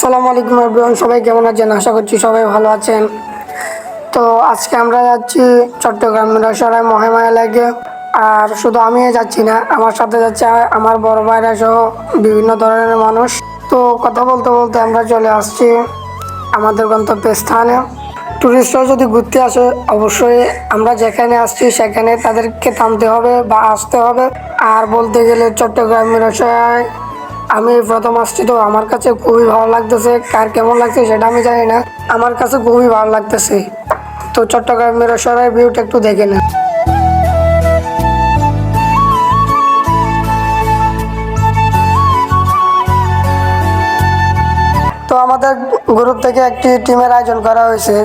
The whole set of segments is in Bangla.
আসসালামু আলাইকুম এভরিওয়ান সবাই কেমন আছেন? আশা করছি সবাই ভালো আছেন। তো আজকে আমরা যাচ্ছি চট্টগ্রাম মিরাসরায় মহামায়া লাগে আর শুধু আমি যাচ্ছি না, আমার সাথে যাচ্ছে আমার বড় ভাইরা সহ বিভিন্ন ধরনের মানুষ। তো কথা বলতে বলতে আমরা চলে আসছি আমাদের গন্তব্যস্থানে টুরিস্টরা যদি ঘুরতে আসে, অবশ্যই আমরা যেখানে আসছি সেখানে তাদেরকে থামতে হবে বা আসতে হবে। আর বলতে গেলে চট্টগ্রাম মিরাসরায় আমি প্রথম আসছি তো, আমার কাছে খুবই ভালো লাগতেছে। কার কেমন লাগছে সেটা আমি জানি না। আমার কাছে খুবই ভালো লাগতেছে। তো চট্টগ্রামের সরাই ভিউটা একটু দেখে না তো আমাদের গ্রুপ থেকে একটি টিমের আয়োজন করা হয়েছে।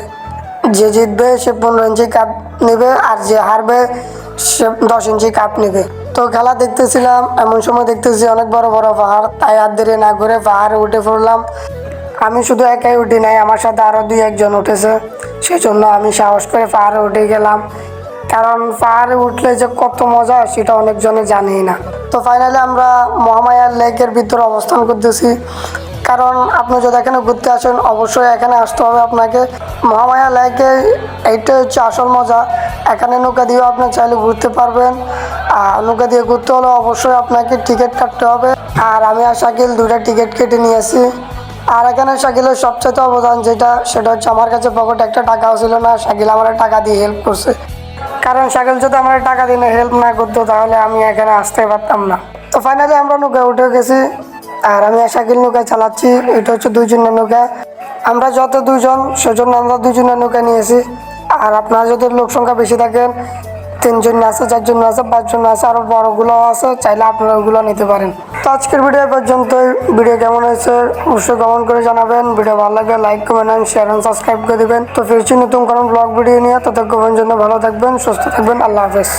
যে জিতবে সে পনেরো ইঞ্চি কাপ নেবে আর যে হারবে সে দশ ইঞ্চি কাপ নেবে। তো খেলা দেখতেছিলাম, এমন সময় দেখতেছি অনেক বড় বড় পাহাড়, তাই আর দেরি না ঘুরে পাহাড়ে উঠে পড়লাম। আমি শুধু একাই উঠি নাই, আমার সাথে আরও দুই একজন উঠেছে। সেই জন্য আমি সাহস করে পাহাড়ে উঠে গেলাম। কারণ পাহাড়ে উঠলে যে কত মজা, সেটা অনেকজনে জানেই না। তো ফাইনালি আমরা মহামায়ার লেকের ভিতরে অবস্থান করতেছি। কারণ আপনি যদি এখানে ঘুরতে আসেন, অবশ্যই এখানে আসতে হবে আপনাকে। মহামায়া লেকে এইটাই হচ্ছে আসল মজা। এখানে নৌকা দিয়েও আপনি চাইলে ঘুরতে পারবেন। আর নৌকা দিয়ে ঘুরতে হলে অবশ্যই আপনাকে টিকিট কাটতে হবে। আর আমি আর শাকিল দুটা টিকিট কেটে নিয়েছি আর এখানে শাকিলের সবচেয়ে অবদান যেটা, সেটা হচ্ছে আমার কাছে পকেটে একটা টাকাও ছিল না। শাকিল আমার টাকা দিয়ে হেল্প করছে। কারণ শাকিল যদি আমার টাকা দিয়ে হেল্প না করতো, তাহলে আমি এখানে আসতে পারতাম না। তো ফাইনালি আমরা নৌকায় উঠে গেছি। আর আমি শাকিল নৌকায় চালাচ্ছি, এটা হচ্ছে দুইজনের নৌকা। আমরা যত দুজন সেজন্য আমরা দুজনের নৌকা নিয়েছি। আর আপনারা যদি লোক সংখ্যা বেশি থাকেন, তিনজন আছে, চারজন আছে, পাঁচজন আছে আরও বড়গুলো আছে, চাইলে আপনারা ওগুলো নিতে পারেন। তো আজকের ভিডিও পর্যন্ত ভিডিও কেমন হয়েছে অবশ্যই কমেন্ট করে জানাবেন। ভিডিও ভালো লাগলে like comment share and subscribe করে দিবেন। তো ফিরছি নতুন কোনো ব্লগ ভিডিও নিয়ে। ততক্ষণ জন্য ভালো থাকবেন, সুস্থ থাকবেন। আল্লাহ হাফেজ।